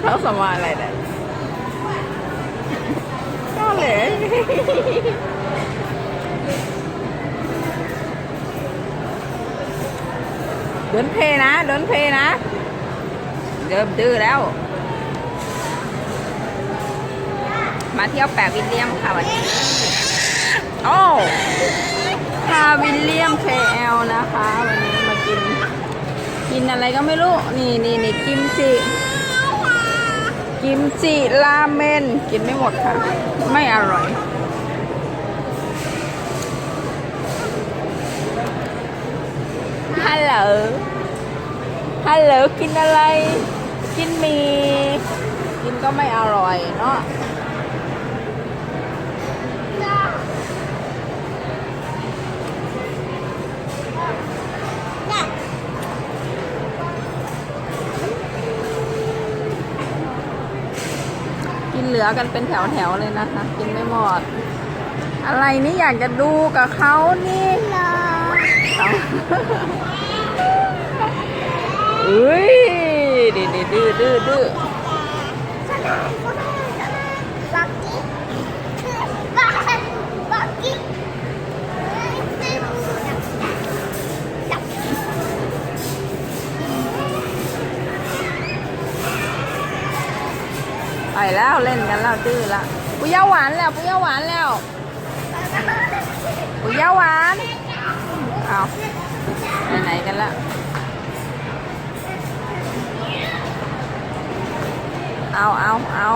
เขาสมาอะไรเนี่ยก็เลยเดินเพนะ เดินเพนะ เริ่มดื้อแล้ว มาเที่ยวแปะวิลเลียมค่ะวันนี้โอ้พาวิลเลียม KL นะคะ วันนี้มากิน กินอะไรก็ไม่รู้ นี่นี่นี่กิมจิ กิมจิราเมน กินไม่หมดค่ะ ไม่อร่อยฮัลโหลฮัลโหลกินอะไร กินมี กินก็ไม่อร่อยเนาะ กินเหลือกันเป็นแถวๆเลยนะคะ กินไม่หมด อะไรนี่อยากจะดูกับเขานี่เอาเฮ้ยดื้อดื้อดื้อดื้อ ไปแล้วเล่นกันแล้วดื้อละปุยยาหวานแล้วปุยยาหวานแล้วปุยยาหวานเอาไปไหนกันละเอาเอาเอา